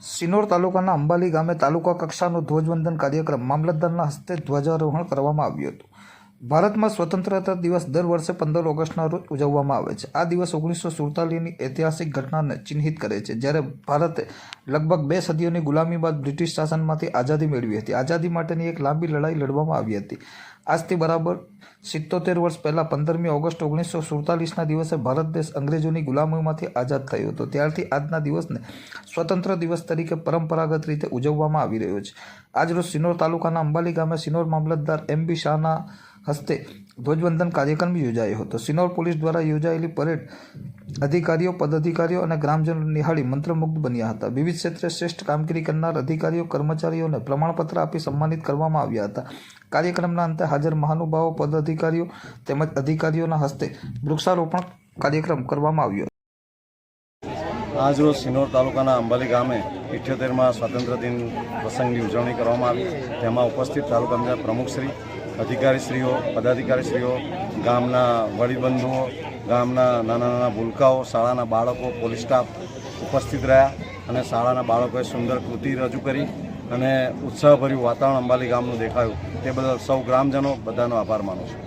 સિનોર તાલુકાના અંબાલી ગામે તાલુકા કક્ષાનો ધ્વજવંદન કાર્યક્રમ મામલતદારના હસ્તે ધ્વજારોહણ કરવામાં આવ્યું હતું. ભારતમાં સ્વતંત્રતા દિવસ દર વર્ષે પંદર ઓગસ્ટના રોજ ઉજવવામાં આવે છે. આ દિવસ ઓગણીસો સુડતાલીસની ઐતિહાસિક ઘટનાને ચિહ્નિત કરે છે, જ્યારે ભારતે લગભગ બે સદીઓની ગુલામી બાદ બ્રિટિશ શાસનમાંથી આઝાદી મેળવી હતી. આઝાદી માટેની એક લાંબી લડાઈ લડવામાં આવી હતી. આજથી બરાબર સિત્તોતેર વર્ષ પહેલાં પંદરમી ઓગસ્ટ ઓગણીસો સુડતાલીસના દિવસે ભારત દેશ અંગ્રેજોની ગુલામીમાંથી આઝાદ થયો હતો. ત્યારથી આજના દિવસને સ્વતંત્ર દિવસ તરીકે પરંપરાગત રીતે ઉજવવામાં આવી રહ્યો છે. આજરોજ સિનોર તાલુકાના અંબાલી ગામે સિનોર મામલતદાર એમ બી શાહના હસ્તે ધ્વજવંદન કાર્યક્રમ યોજાયો હતો. સિનોર પોલીસ દ્વારા યોજાયેલી પરેડ અધિકારીઓ, પદાધિકારીઓ અને ગ્રામજનો નિહાળી મંત્રમુગ્ધ બન્યા હતા. વિવિધ ક્ષેત્રે શ્રેષ્ઠ કામગીરી કરનાર અધિકારીઓ કર્મચારીઓને પ્રમાણપત્ર આપી સન્માનિત કરવામાં આવ્યા હતા. કાર્યક્રમના અંતે હાજર મહાનુભાવો, પદાધિકારીઓ તેમજ અધિકારીઓના હસ્તે વૃક્ષારોપણ કાર્યક્રમ કરવામાં આવ્યો. આજરોજ સિનોર તાલુકાના અંબાલી ગામે ઇઠ્યોતેરમાં સ્વાતંત્ર્ય દિન પ્રસંગની ઉજવણી કરવામાં આવી. તેમાં ઉપસ્થિત તાલુકા પ્રમુખશ્રી અધિકારીશ્રીઓ, પદાધિકારીશ્રીઓ, ગામના વડીબંધુઓ, ગામના નાના નાના ભૂલકાઓ, શાળાના બાળકો, પોલીસ સ્ટાફ ઉપસ્થિત રહ્યા અને શાળાના બાળકોએ સુંદર કૃતિ રજૂ કરી અને ઉત્સાહભર્યું વાતાવરણ અંબાલી ગામનું દેખાયું. તે બદલ સૌ ગ્રામજનો બધાનો આભાર માનું છું.